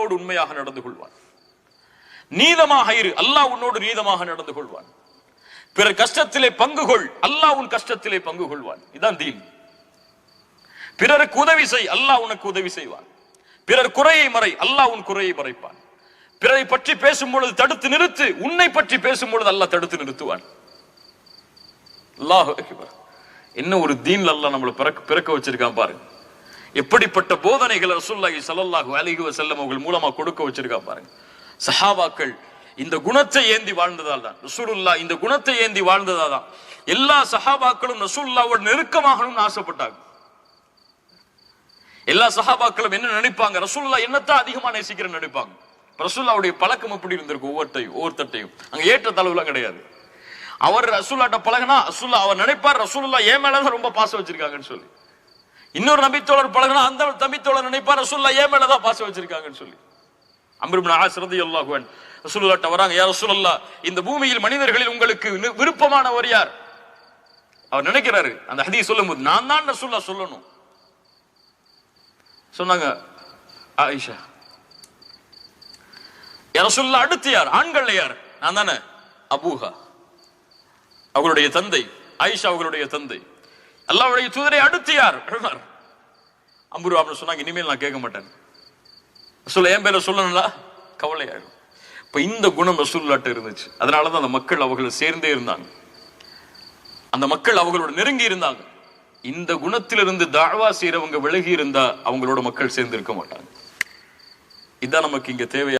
உன்னோடு உண்மையாக நடந்து கொள்வான். நீதமாக இரு அல்லாஹ் உன்னோடு நீதமாக நடந்து கொள்வான். பிறர் கஷ்டத்திலே பங்கு கொள் அல்லாஹ் உன் கஷ்டத்திலே பங்கு கொள்வான். இதான் தீன். பிறருக்கு உதவி செய் அல்லாஹ் உனக்கு உதவி செய்வான். பிறர் குறையை மறை அல்லாஹ் உன் குறையை மறைப்பான். பிறரை பற்றி பேசும் பொழுது தடுத்து நிறுத்து உன்னை பற்றி பேசும் பொழுது அல்லாஹ் தடுத்து நிறுத்துவான். அல்லாஹ் என்ன ஒரு தீன்ல அல்லாஹ் நம்மளை பிறக்க பிறக்க வச்சிருக்கான் பாருங்க எப்படிப்பட்ட போதனைகளை ரசூல்லாஹி சல்லாஹூ அலிஹி வசல்லம் அவர்கள் மூலமா கொடுக்க வச்சிருக்கா பாருங்க. சஹாபாக்கள் இந்த குணத்தை ஏந்தி வாழ்ந்ததால் தான். ரசூலுல்லா இந்த குணத்தை ஏந்தி வாழ்ந்ததால் தான். எல்லா சஹாபாக்களும் ரசூல்லாவோட நெருக்கமாகணும்னு ஆசைப்பட்டாங்க. எல்லா சஹாபாக்களும் என்ன நினைப்பாங்க? ரசூல்லா என்னத்தான் அதிகமா நேசிக்கிறேன்னு நினைப்பாங்க? ரசூல்லாவுடைய பழக்கம் எப்படி இருந்திருக்கும் ஒவ்வொருத்தையும் ஒவ்வொருத்தையும் அங்க ஏற்ற தளவுலாம் கிடையாது. அவர் ரசூல்லாட்ட பழகினா ரசூல்லா அவர் நினைப்பார் ரசூல்லா ஏன் மேலதான் ரொம்ப பாசம் வச்சிருக்காங்கன்னு சொல்லி. இன்னொரு நபித்தோழர் பழகினா அந்த நபித்தோழர் நினைப்பார் ரசூல்லா ஏன் மேலதான் பாசம் வச்சிருக்காங்கன்னு சொல்லி. அம்ருபின் ஆசிரதி ரலியல்லாஹு அன்ஹு வராங்க யார் ரசூலல்லாஹ் இந்த பூமியில் மனிதர்களில் உங்களுக்கு நி- விருப்பமானவர் யார்? அவர் நினைக்கிறாரு அந்த ஹதீஸ் சொல்லும்போது நான் தான் ரசூல்லா சொல்லணும். சொன்னாங்க ஆயிஷா ரசூல்லா அடுத்து யார்? ஆண்கள் யார்? நான் தானே அபூஹா அவர்களுடைய தந்தை ஆயிஷா அவர்களுடைய தந்தை. அல்லாவுடைய தூதரை அடுத்து யார்? உமர் அம்புரு அப்படின்னு சொன்னாங்க இனிமேல் நான் கேட்க மாட்டேன். சொல்ல என் பேரை சொல்லணும்ல? கவலையாகும் இப்ப இந்த குணம் ரசூல்லாட்டு இருந்துச்சு. அதனால தான் அந்த மக்கள் அவர்கள் சேர்ந்தே இருந்தாங்க. அந்த மக்கள் அவங்களோட நெருங்கி இருந்தாங்க. இந்த குணத்திலிருந்து தாழ்வா செய்யறவங்க விலகி இருந்தா அவங்களோட மக்கள் சேர்ந்து இருக்க மாட்டாங்க. இதுதான் நமக்கு இங்க தேவையா